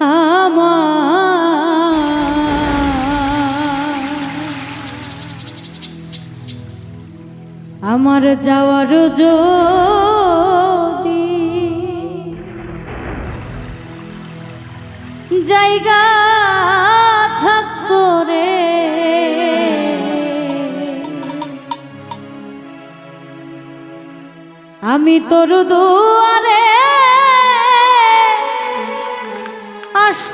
আমার। যাওয়ার যদি জায়গা থাকতো রে আমি তোর দুয়ারে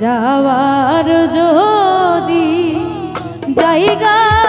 যাওয়ার যদি জায়গা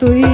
Cristo